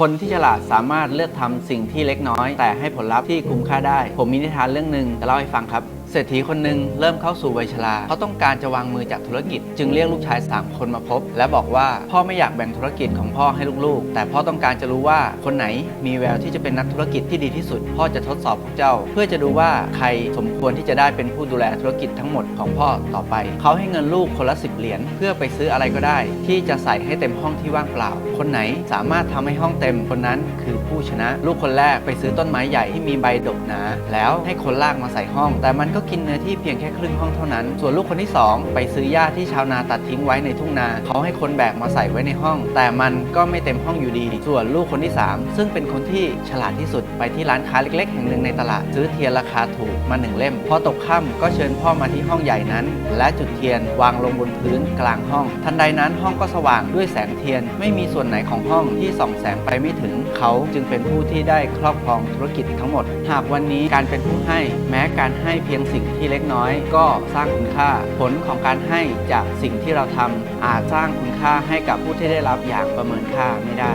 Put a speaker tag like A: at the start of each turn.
A: คนที่ฉลาดสามารถเลือกทำสิ่งที่เล็กน้อย แต่ให้ผลลัพธ์ที่คุ้มค่าได้ ผมมีนิทานเรื่องหนึ่งจะเล่าให้ฟังครับ เศรษฐีคนหนึ่งเริ่มเข้าสู่วัยชราเขาต้องการจะวางมือจากธุรกิจ จึงเรียกลูกชาย 3 คนมาพบ และบอกว่าพ่อไม่อยากแบ่งธุรกิจของพ่อให้ลูกๆ แต่พ่อต้องการจะรู้ว่าคนไหนมีแววที่จะเป็นนักธุรกิจที่ดีที่สุด พ่อจะทดสอบพวกเจ้า เพื่อจะดูว่าใครสมควรที่จะได้เป็นผู้ดูแลธุรกิจทั้งหมดของพ่อต่อไป เขาให้เงินลูกคนละ 10 เหรียญเพื่อไปซื้ออะไรก็ได้ ที่จะใส่ให้เต็มห้องที่ว่างเปล่า คนไหนสามารถทำให้ห้องเต็มคนนั้นคือผู้ชนะ ลูกคนแรกไปซื้อต้นไม้ใหญ่ที่มีใบดกหนาแล้วให้คนลากมาใส่ห้อง แต่มันก็กินเนื้อที่เพียงแค่ครึ่งห้องเท่านั้น ส่วนลูกคนที่สองไปซื้อหญ้าที่ชาวนาตัดทิ้งไว้ในทุ่งนา เขาให้คนแบกมาใส่ไว้ในห้อง แต่มันก็ไม่เต็มห้องอยู่ดี ส่วนลูกคนที่สามซึ่งเป็นคนที่ฉลาดที่สุดไปที่ร้านค้าเล็ก ๆ แห่งหนึ่งในตลาดซื้อเทียนราคาถูกมาหนึ่งเล่ม พอตกค่ำก็เชิญพ่อมาที่ห้องใหญ่นั้น และจุดเทียนวางลงบนพื้นกลางห้อง ทันใดนั้นห้องก็สว่างด้วยแสงเทียน ไม่มีส่วนไหนของห้องที่ส่องแสงไปไม่ถึง เขาจึงเป็นผู้ที่ได้ครอบครองธุรกิจทั้งหมด หากวันนี้การเป็นผู้ให้ แม้การให้เพียงสิ่งที่เล็กน้อย ก็สร้างคุณค่า ผลของการให้จากสิ่งที่เราทำอาจสร้างคุณค่าให้กับผู้ที่ได้รับอย่างประเมินค่าไม่ได้